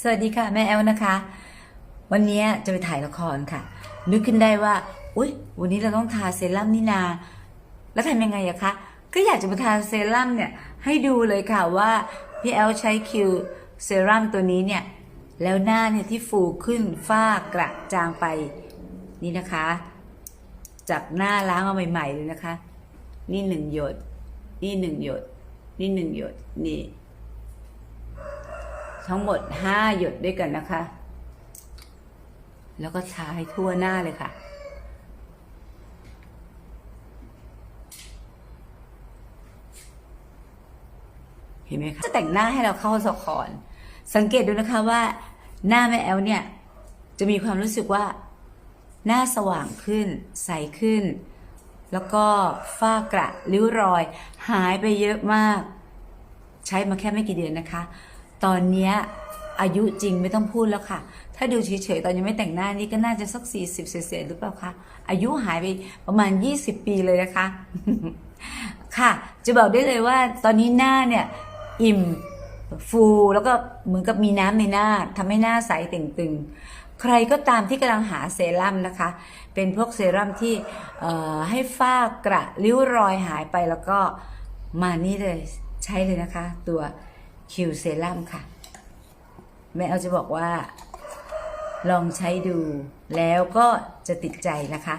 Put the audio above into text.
สวัสดีค่ะ แม่แอลนะคะ วันนี้จะไปถ่ายละครค่ะ นึกขึ้นได้ว่าอุ๊ย วันนี้เราต้องทาเซรั่มนี่นา แล้วทำยังไงอะคะ ก็อยากจะมาทาเซรั่มเนี่ย ให้ดูเลยค่ะว่าพี่แอลใช้คิวเซรั่มตัวนี้เนี่ย แล้วหน้าเนี่ยที่ฟูขึ้นฝ้ากระจางไปนี่นะคะ จากหน้าล้างมาใหม่ๆเลยนะคะ นี่หนึ่งหยด นี่หนึ่งหยด นี่หนึ่งหยด นี่ ทั้งหมดห้าหยดด้วยกันนะคะ แล้วก็ทาให้ทั่วหน้าเลยค่ะ เห็นไหมคะ จะแต่งหน้าให้เราเข้าสคอน สังเกตดูนะคะว่า หน้าแม่แอลเนี่ย จะมีความรู้สึกว่า หน้าสว่างขึ้น ใสขึ้น แล้วก็ฝ้ากระริ้วรอย หายไปเยอะมาก ใช้มาแค่ไม่กี่เดือนนะคะ ตอนเนี้ยอายุจริงไม่ต้องพูดแล้วค่ะ ถ้าดูเฉยๆตอนยังไม่แต่งหน้านี่ก็น่าจะสัก40เศษๆหรือเปล่าคะ อายุหายไปประมาณ20ปีเลยนะคะ ค่ะ จะบอกได้เลยว่าตอนนี้หน้าเนี่ยอิ่มฟูแล้วก็เหมือนกับมีน้ำในหน้าทำให้หน้าใสเต่งตึง ใครก็ตามที่กำลังหาเซรั่มนะคะ เป็นพวกเซรั่มที่ให้ฝ้ากระริ้วรอยหายไปแล้วก็มานี่เลยใช้เลยนะคะ ตัว คิวเซรั่มค่ะ แม่เอาจะบอกว่า ลองใช้ดูแล้วก็จะติดใจนะคะ